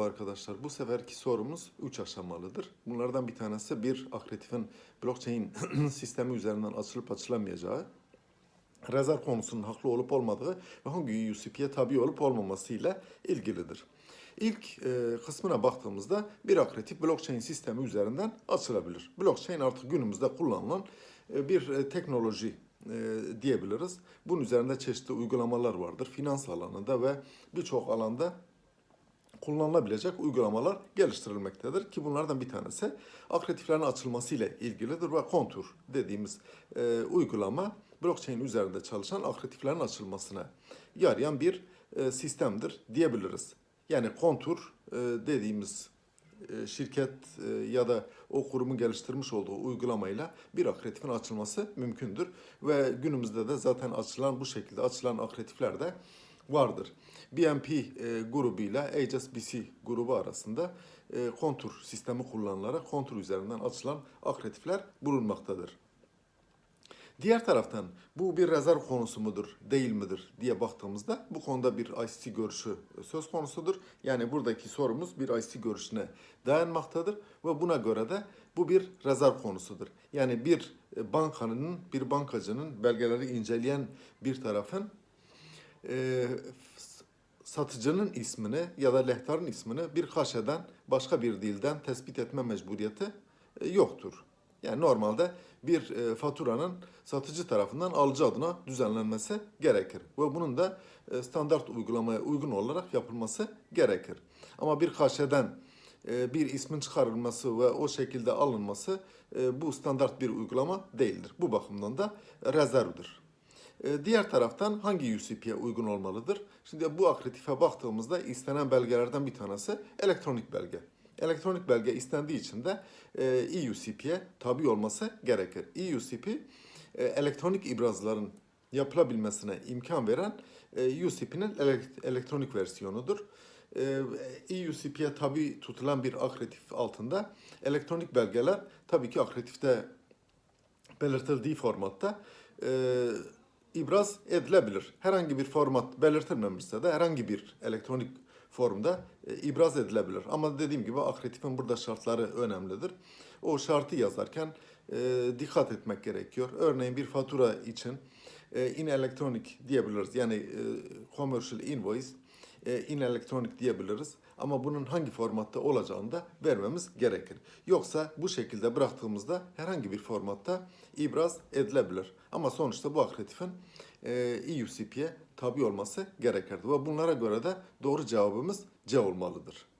arkadaşlar. Bu seferki sorumuz 3 aşamalıdır. Bunlardan bir tanesi bir akretifin blockchain sistemi üzerinden açılıp açılamayacağı, rezerv konusunun haklı olup olmadığı ve hangi UCP'ye tabi olup olmaması ile ilgilidir. İlk e, kısmına baktığımızda bir akretif blockchain sistemi üzerinden açılabilir. Blockchain artık günümüzde kullanılan e, bir e, teknoloji e, diyebiliriz. Bunun üzerinde çeşitli uygulamalar vardır. Finans alanında ve birçok alanda kullanılabilecek uygulamalar geliştirilmektedir ki bunlardan bir tanesi akretiflerin açılması ile ilgilidir ve kontur dediğimiz e, uygulama blockchain üzerinde çalışan akretiflerin açılmasına yarayan bir e, sistemdir diyebiliriz. Yani kontur e, dediğimiz e, şirket e, ya da o kurumun geliştirmiş olduğu uygulamayla bir akretifin açılması mümkündür ve günümüzde de zaten açılan bu şekilde açılan akretifler de vardır. BNP e, grubuyla HSBC grubu arasında e, kontur sistemi kullanılarak kontur üzerinden açılan akretifler bulunmaktadır. Diğer taraftan bu bir rezerv konusu mudur, değil midir diye baktığımızda bu konuda bir ICT görüşü söz konusudur. Yani buradaki sorumuz bir ICT görüşüne dayanmaktadır ve buna göre de bu bir rezerv konusudur. Yani bir bankanın, bir bankacının belgeleri inceleyen bir tarafın e, satıcının ismini ya da lehtarın ismini bir kaşeden başka bir dilden tespit etme mecburiyeti e, yoktur. Yani normalde bir e, faturanın satıcı tarafından alıcı adına düzenlenmesi gerekir. Ve bunun da e, standart uygulamaya uygun olarak yapılması gerekir. Ama bir kaşeden e, bir ismin çıkarılması ve o şekilde alınması e, bu standart bir uygulama değildir. Bu bakımdan da rezervdir. E, Diğer taraftan hangi UCP'ye uygun olmalıdır? Şimdi bu akretife baktığımızda istenen belgelerden bir tanesi elektronik belge. Elektronik belge istendiği için de e, EUCP'ye tabi olması gerekir. EUCP e, elektronik ibrazların yapılabilmesine imkan veren e, UCP'nin elektronik versiyonudur. E, EUCP'ye tabi tutulan bir akretif altında elektronik belgeler tabii ki akretifte belirtildiği formatta e, ibraz edilebilir. Herhangi bir format belirtilmemişse de herhangi bir elektronik formda e, ibraz edilebilir. Ama dediğim gibi akretifin burada şartları önemlidir. O şartı yazarken e, dikkat etmek gerekiyor. Örneğin bir fatura için e, in electronic diyebiliriz. Yani e, commercial invoice e, in electronic diyebiliriz. Ama bunun hangi formatta olacağını da vermemiz gerekir. Yoksa bu şekilde bıraktığımızda herhangi bir formatta ibraz edilebilir. Ama sonuçta bu akretifin e, EUCP'ye tabi olması gerekirdi. Ve bunlara göre de doğru cevabımız C olmalıdır.